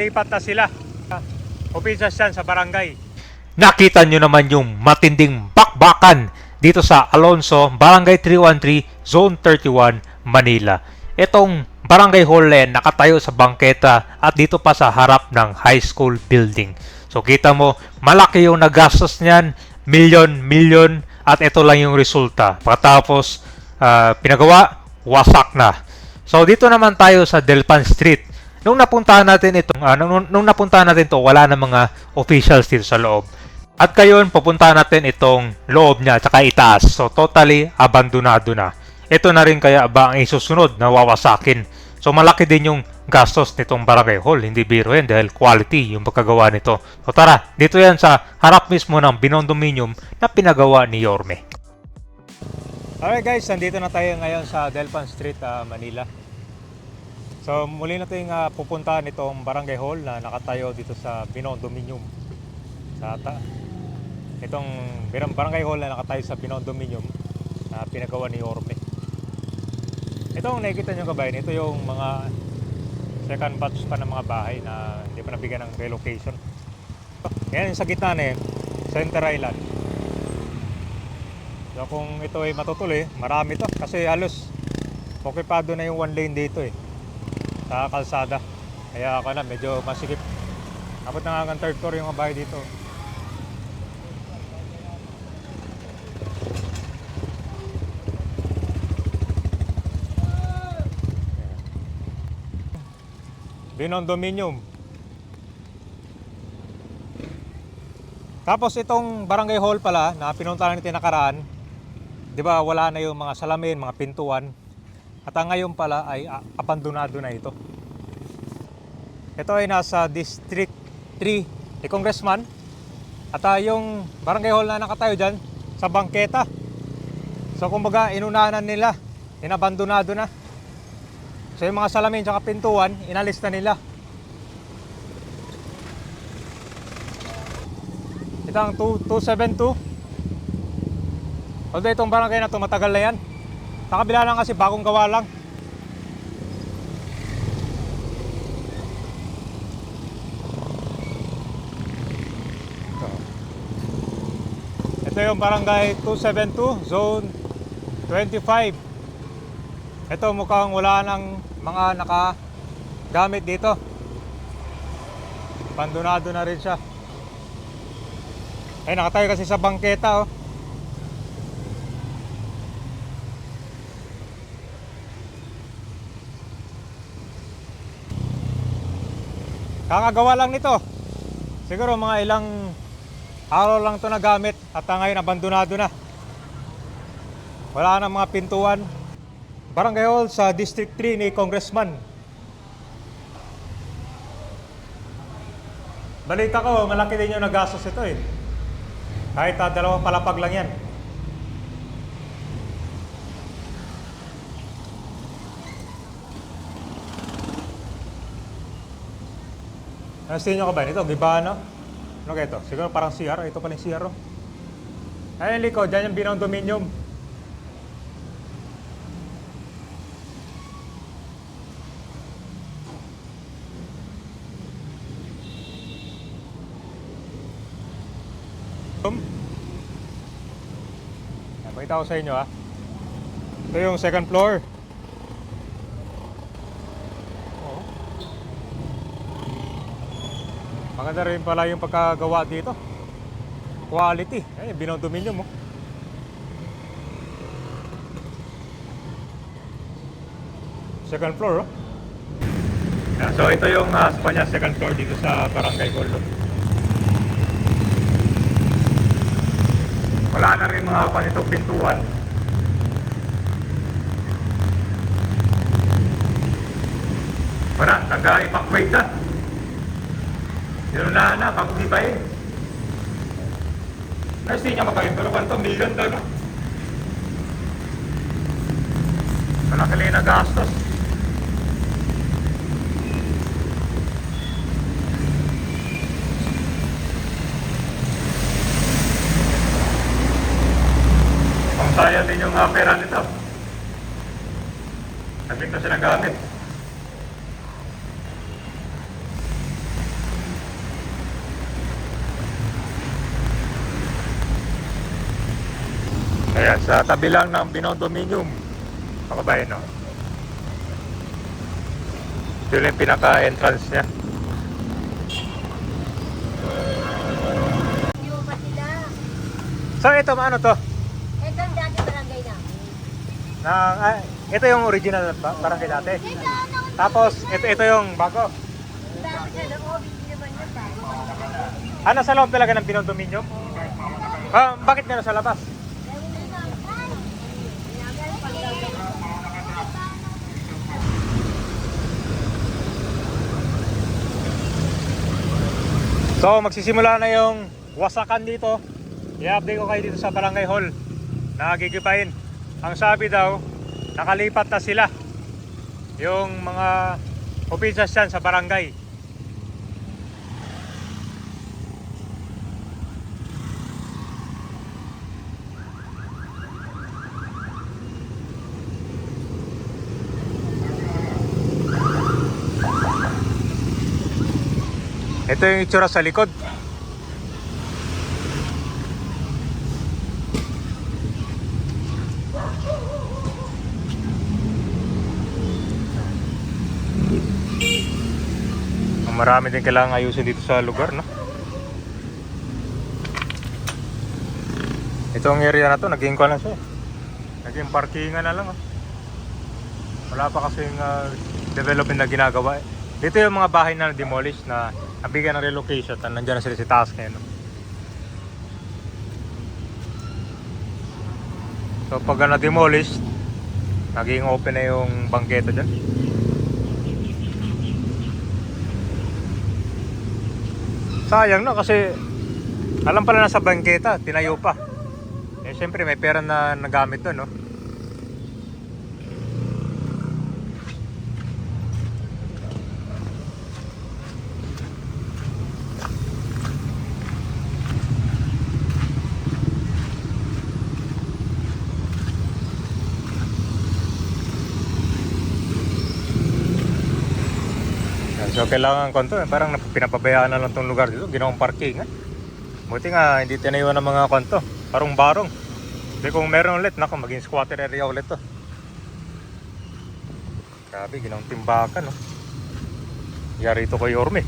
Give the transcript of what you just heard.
lipat na sila. Opisas yan sa barangay. Nakita nyo naman yung matinding bakbakan dito sa Alonso, Barangay 313, Zone 31, Manila. Itong barangay hall na nakatayo sa bangketa at dito pa sa harap ng high school building. So kita mo, malaki yung nagastos niyan, milyon, milyon, at ito lang yung resulta. Pagkatapos ah, pinagawa, wasak na. So dito naman tayo sa Delpan Street. Nung napuntahan natin itong ah, nung, nung napuntahan natin to, wala na mga officials dito sa loob. At ngayon, pupuntahan natin itong loob niya, tsaka itaas. So, totally abandonado na. Ito na rin kaya ba ang isusunod na wawasakin. So, malaki din yung gastos nitong barangay hall. Hindi biro yan dahil quality yung pagkagawa nito. So, tara, dito yan sa harap mismo ng binondominium na pinagawa ni Yorme. Alright guys, nandito na tayo ngayon sa Delpan Street, ah, Manila. So muli na tayong ah, pupuntahan itong barangay hall na nakatayo dito sa Binondominium. Sa ta itong barangay hall na nakatayo sa Binondominium na pinagawa ni Orme. Itong nakikita nyo kabayan, ito yung mga second batch pa ng mga bahay na hindi pa nabigyan ng relocation. Yan sa gitna na yun, Center Island. So kung ito ay matutuloy, marami to kasi halos okupado na yung one lane dito eh sa kalsada. Kaya ako na medyo masikip. Abot na hanggang third floor yung bahay dito. Binondominium. Tapos itong barangay hall pala na pinuntahan natin nakaraan, 'di ba wala na yung mga salamin, mga pintuan. At ang ngayon pala ay ah, abandonado na ito. Ito ay nasa District 3 ni Congressman. At ah, yung barangay hall na nakatayo dyan sa bangketa. So kumbaga inunahan nila, inabandonado na. So yung mga salamin at pintuan, inalis na nila. Ito ang 2- 272. Although itong barangay na to matagal na yan. Sa kabila lang kasi bagong gawa lang. Ito. Yung barangay 272, zone 25. Ito mukhang wala ng mga nakagamit dito. Abandonado na rin siya. Ay, nakatayo kasi sa bangketa, oh. Kakagawa lang nito. Siguro mga ilang araw lang to nagamit at ah, ngayon abandonado na. Wala na mga pintuan. Barangay Hall sa District 3 ni Congressman. Balita ko, malaki din yung nagastos ito eh. Kahit ah, dalawang palapag lang yan. Ano sa inyo ka ba? Ito, Gibano? Ano kaya ito? Siguro parang CR. Ito pala yung CR. oh. Ayun, Liko. Diyan yung binong-dominium. Um, Yan, Pakita ko sa inyo ha. Ito yung second floor. Maganda rin pala yung pagkagawa dito. Quality. Eh, binondominium mo. Second floor, oh. So ito yung uh, Spanya second floor dito sa Barangay Goldo. Wala na rin mga panitong pintuan. Wala, nag-evacuate na. Na na, pag di pa eh. Kasi niya makain pero kwanto million daw na. Malaki nagastos. Ang sayang din yung uh, pera nito. Kasi ito sila gamit. Ayan, sa tabi lang ng Binondominium. Mga kabayan, no? Yun yung pinaka-entrance niya. So, ito, ano to? Ito ang dati barangay namin. Na, ah, ito yung original ba- barangay dati. Ito ano? Tapos, ito, ito yung bago. Dati sa loob, hindi naman yun tayo. Ah, loob talaga ng Binondominium? Ah, bakit nga sa labas? So, magsisimula na yung wasakan dito. I-update ko kayo dito sa Barangay Hall na. Ang sabi daw, nakalipat na sila. Yung mga opisas dyan sa barangay. Ito yung itsura sa likod. Marami din kailangan ayusin dito sa lugar, no? Itong area na to, naging ko na siya. Naging parkingan na lang, oh. Wala pa kasing uh, development na ginagawa eh. Dito yung mga bahay na demolish na nabigyan ng relocation at nandiyan na sila sa taas ngayon. So pag na-demolish, naging open na yung bangketa dyan. Sayang no kasi alam pala nasa bangketa, tinayo pa. Eh syempre may pera na nagamit doon no. So kailangan konto eh. Parang nap- pinapabayaan na lang tong lugar dito. Ginawang parking eh. Buti nga hindi tinayuan ng mga konto. Parang barong. Hindi kung meron ulit, nako maging squatter area ulit to. Grabe, ginawang timbakan no. Yari ito kay Orme.